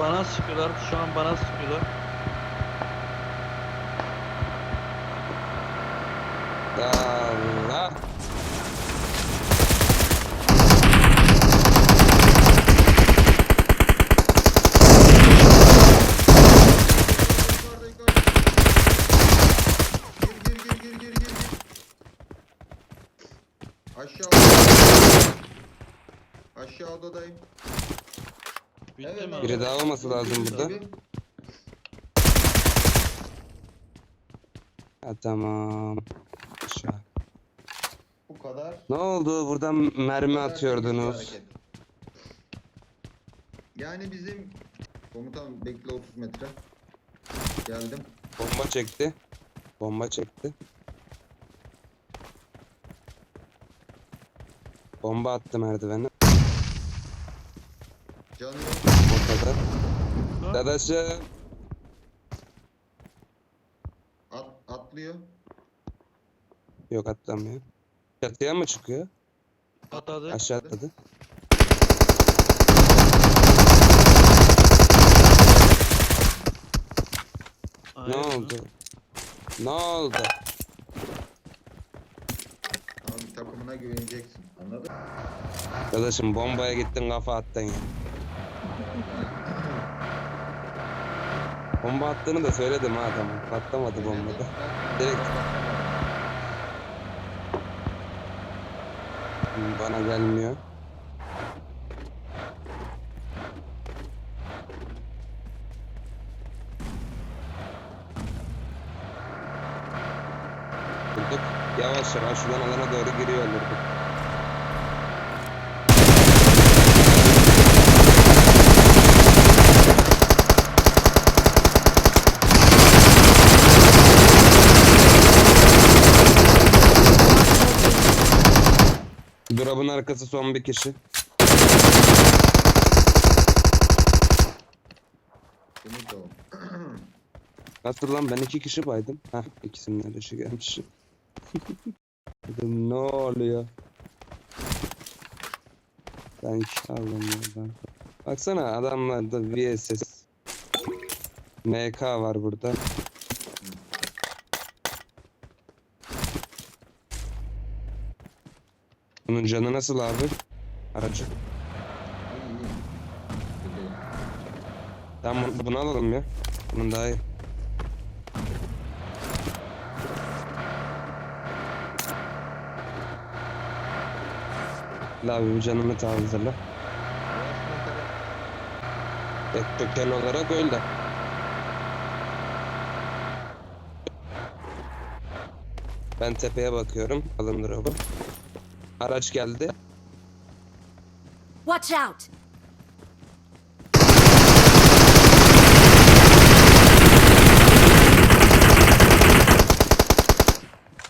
Bana sıkıyorlar. Şu an bana sıkıyorlar. Allah. Yukarıda yukarıda. Bitti Evet, mi? abi. Biri daha olması lazım burada. Tabii. Ha tamam. Aşağı. Bu kadar. Ne oldu? Buradan mermi Bu kadar atıyordunuz. hareket. Yani bizim komutan bekle 30 metre. Geldim. Bomba çekti. Bomba çekti. Bomba attı merdivene. Canı yok. Ha? Dadaşım. At, atlıyor. Yok atlamıyor. Çatıya mı çıkıyor? Atladı. Aşağı atladı. Ne oldu? Ne oldu? Abi takımına güveneceksin. Anladın mı? Dadaşım bombaya gittin kafa attın ya. Bomba attığını da söyledim ha tamam. Patlamadı bombada. Direkt bana gelmiyor. Yavaş yavaş şuradan alana doğru giriyor olurduk. Arkası son bir kişi. Ümit o. Nasıl lan ben iki kişi baydım. Hah ikisinin ölüşü gelmiş. Dedim ne oluyor? Ben kişi aldım buradan. Baksana adamlarda VSS. MK var burada. Bunun canı nasıl abi? Aracı. Tamam bunu, bunu alalım ya. Bunun daha iyi. Abi bir canımı tazele. Et köken olarak öyle. Ben tepeye bakıyorum. Alın drop'u. Araç geldi. Watch out!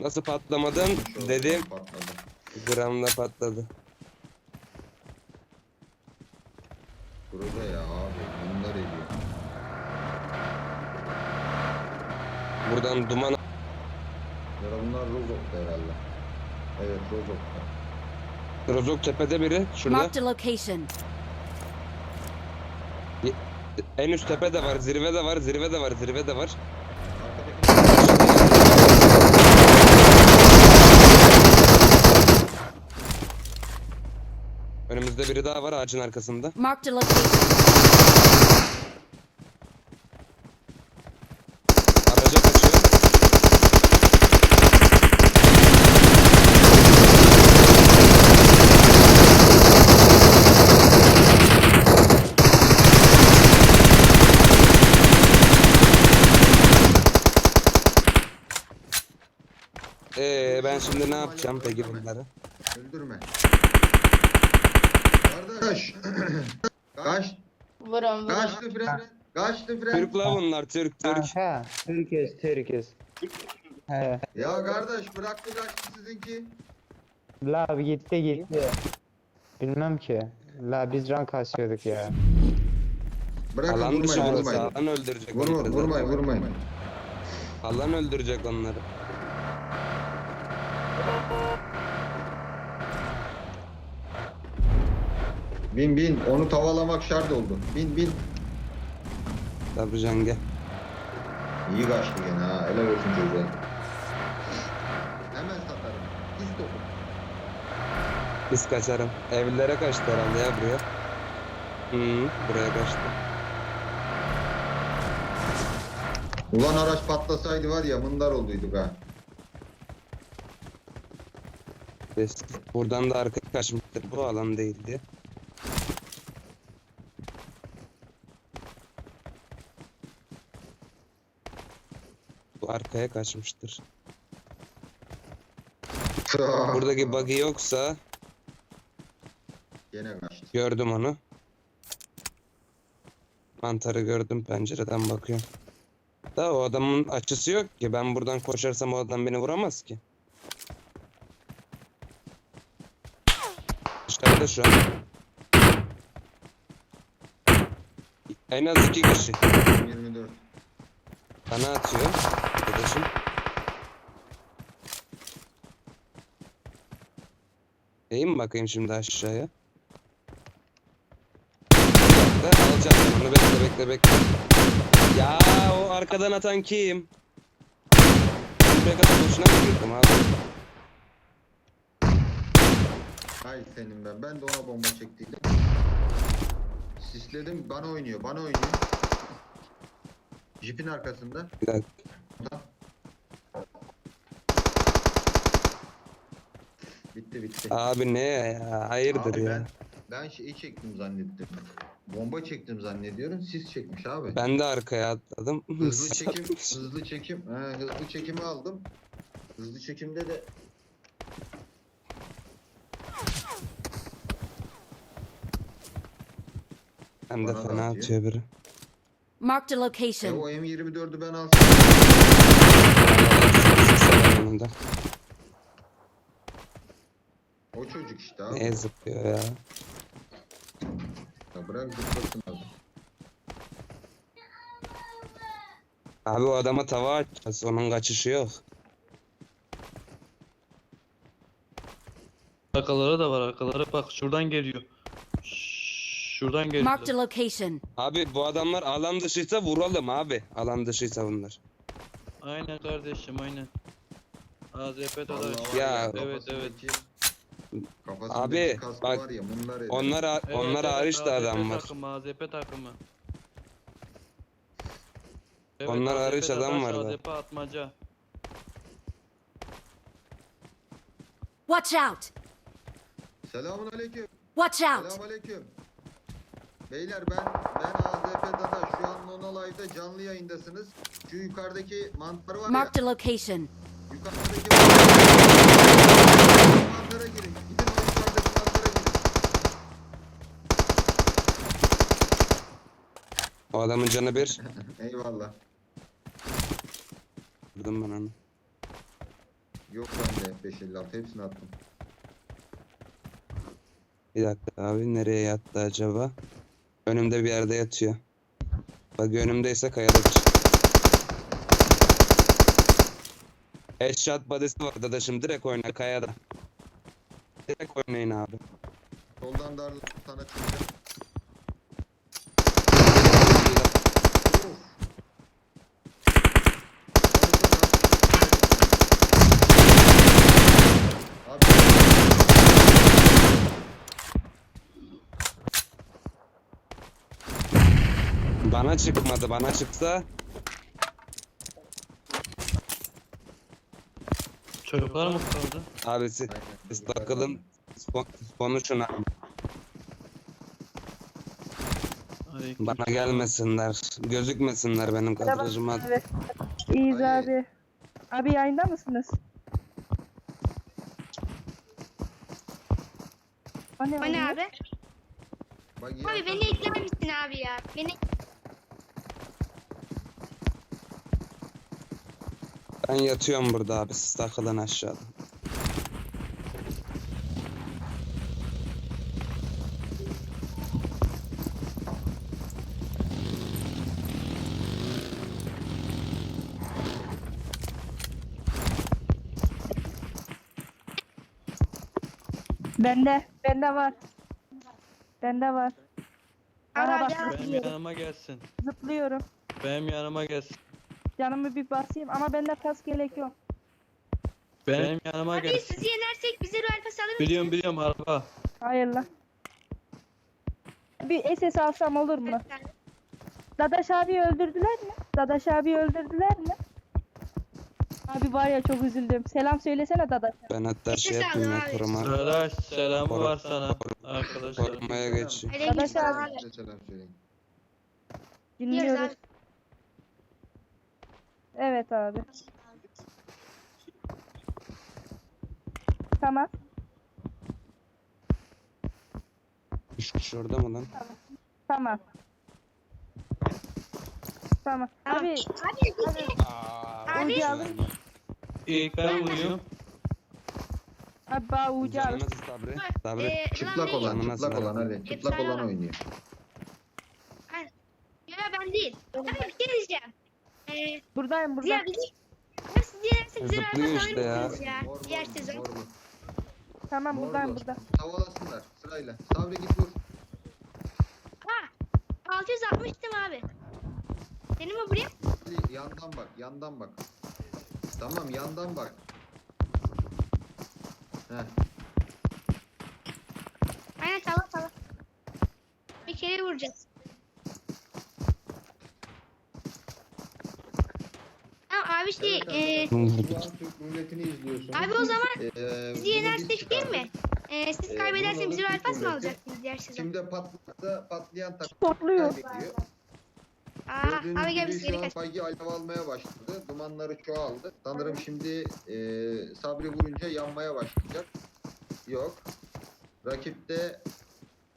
Nasıl patlamadım Şu dedim. patladı. Gramla patladı. Burada ya abi. Bunlar ediyor. Buradan duman Ya bunlar Rozok'ta herhalde. Evet Rozok'ta. Rozok tepede biri. Şurada. Marked a location. En üst tepe de var, zirve de var, zirve de var, zirve de var. Önümüzde biri daha var ağacın arkasında. Marked a location. Ben şimdi ne yapacağım peki bunları? öldürme. Kardeş. Kaç. Vurum vurum. Kaçtı fren. Kaçtı fren. Türk la bunlar, Türk, Türk. Aha, Türküz, Türküz. He. Ya kardeş bıraktı kaçtı sizinki. La abi gitti gitti. Bilmem ki. La biz rank kasıyorduk ya. Bırakın Alan dışı vurmayın burası, vurmayın. alan öldürecek Vurma, onları. vurmayın vurmayın. Alan öldürecek onları. Bin bin onu tavalamak şart oldu. Bin bin. Sabrican gel. İyi kaçtı gene ha. Helal olsun çocuğa. Hemen satarım. Pis topu. Biz kaçarım. Evlilere kaçtı herhalde ya buraya. Hı, buraya kaçtı. Ulan araç patlasaydı var ya mındar olduyduk ha. Buradan da arka kaçmıştır. Bu alan değildi. Bu arkaya kaçmıştır. Buradaki buggy yoksa Gene kaçtı. gördüm onu. Mantarı gördüm pencereden bakıyorum. Da o adamın açısı yok ki. Ben buradan koşarsam o adam beni vuramaz ki. Dışarıda şu an. En az iki kişi. 24. Bana atıyor arkadaşım. Eğim bakayım şimdi aşağıya. Dakika, alacağım ben onu bekle bekle bekle. Ya o arkadan atan kim? Buraya kadar boşuna mı girdim abi? Hay senin ben. Ben de ona bomba çektiydim. Sisledim. Bana oynuyor. Bana oynuyor. Jeep'in arkasında. Bir dakika. Bitti bitti. Abi ne ya? Hayırdır Abi ya? Ben, ben şeyi çektim zannettim. Bomba çektim zannediyorum. Sis çekmiş abi. Ben de arkaya atladım. Hızlı çekim, hızlı çekim, he, hızlı çekimi aldım. Hızlı çekimde de Hem de Bana da fena atıyor. atıyor biri. Marked a e, location. o M24'ü ben alsam. O çocuk işte abi. Neye zıplıyor ya? Ya bırak zıplasın abi. Abi o adama tava açacağız. Onun kaçışı yok. Arkaları da var arkaları bak şuradan geliyor. Şuradan geliyor. Marked a location. Abi bu adamlar alan dışıysa vuralım abi. Alan dışıysa bunlar. Aynen kardeşim aynen. AZP dadaş. var Ya. Evet, evet. Kafasındaki Abi, kaskı bak, var ya bunlar. Onlar ha- Evet, onlar evet, hariç de AZP adam var. Takımı, AZP takımı. Onlar AZP hariç adam var da. AZP atmaca. Watch out! Selamun aleyküm. Watch out! Selamun aleyküm. Beyler ben ben AZP Dada şu an Nona Live'da canlı yayındasınız. Şu yukarıdaki mantar var ya. Marked a location. Yukarıdaki mantara girin. Gidin o yukarıdaki mantara girin. O adamın canı bir. Eyvallah. Vurdum ben onu. Yok bende 556 hepsini attım. Bir dakika abi nereye yattı acaba? Önümde bir yerde yatıyor. Bak önümdeyse kayadadır. Headshot body'si var dadaşım direkt oyna kayada. Direkt oynayın abi. Soldan darlı sana çıkacak. Bana çıkmadı bana çıksa Çocuklar mı kaldı? abisi Aynen. siz takılın kon- konuşun abi. Aleyküm. Bana gelmesinler. Gözükmesinler benim kadrajıma. Evet. İyiyiz Hayır. abi. Abi yayında mısınız? O ne, O ne abi? Bak Abi beni ekler misin abi ya? Beni Ben yatıyorum burada abi siz takılın aşağıda. Bende. Bende var. Bende var. Aha bak. Benim zıplıyorum. yanıma gelsin. Zıplıyorum. Benim yanıma gelsin. Canımı bir basayım ama bende kas gerek yok. Benim yanıma Abi gelsin. sizi yenersek bize ruh alfası alır mısınız? Biliyorum biliyorum araba. Hayır lan. Bir SS alsam olur mu? Dadaş abi öldürdüler mi? Dadaş abi öldürdüler mi? Abi var ya çok üzüldüm. Selam söylesene Dadaş. Ben hatta şey Nefes yapayım ya aldım abi. koruma. Arkadaş selamı Koru- var sana arkadaşlar. Korumaya geç. Dadaş abi. abi. Size selam söyleyin. Dinliyoruz. abi. Evet abi. Tamam. Üç kişi orada mı lan? Tamam. Tamam. Tamam. Abi Abi Aa, Abi. Ucu alın. İlk ben vuruyorum. Abi bana ucu al. Canı nasıl Sabri? Sabri. Ee, Çıplak ulan olan, çıplak olan var? hadi. Çıplak olan oynuyor. değil. Ya ben değil. Abi bir şey diyeceğim. Ee, Buradayım burada. Ziya bizi... Yenersek bize ruh Zıplıyor işte ya. mısınız ya? Diğer sezon. Tamam buradayım Morlu. burada. Havalasınlar sırayla. Sabri git vur. Ha. 660'tım abi. Senin mi buraya? Ali, Yandan bak, yandan bak. Tamam, yandan bak. Heh. Aynen tamam tamam. Bir kere vuracağız. Tamam abi şey... Türk milletini izliyorsunuz. abi o zaman Ee, bizi yenersek değil mi? Ee, siz Ee, kaybederseniz bunu bize ruh alıp alfası mı alacaksınız diğer sezon? Kimde patlarsa patlayan takım Topluyor. kaybediyor. Aa, Gördüğünüz abi gel gibi biz şu geri an kaç. Fagi alev almaya başladı. Dumanları çoğaldı. Sanırım şimdi e, Sabri vurunca yanmaya başlayacak. Yok. Rakipte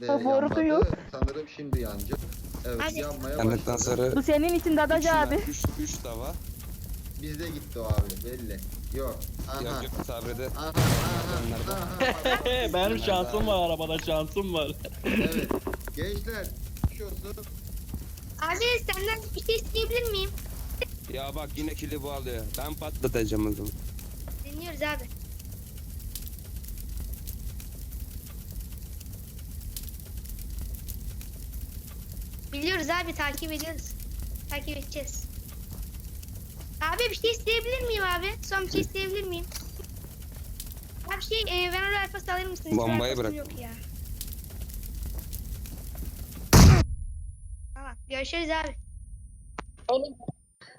de boru yanmadı. yok. Sanırım şimdi yanacak. Evet Hadi. yanmaya Yandıktan başladı. sonra Bu senin için üç, abi. üç, üç tava. Bizde gitti o abi belli. Yok. Aha. Yok yok Sabri'de. Aha, aha, aha. Benim şansım var arabada şansım var. evet. Gençler, olsun. Abi senden bir şey isteyebilir miyim? Ya bak yine kili bu alıyor. Ben patlatacağım o zaman. Dinliyoruz abi. Biliyoruz abi takip ediyoruz. Takip edeceğiz. Abi bir şey isteyebilir miyim abi? Son bir şey isteyebilir miyim? Abi şey e, ben oraya alfası alır mısın? Hiç Bombayı alfasım bırak. Yok ya. Tamam görüşürüz abi.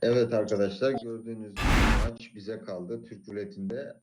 Evet arkadaşlar gördüğünüz gibi maç bize kaldı. Türk ruletinde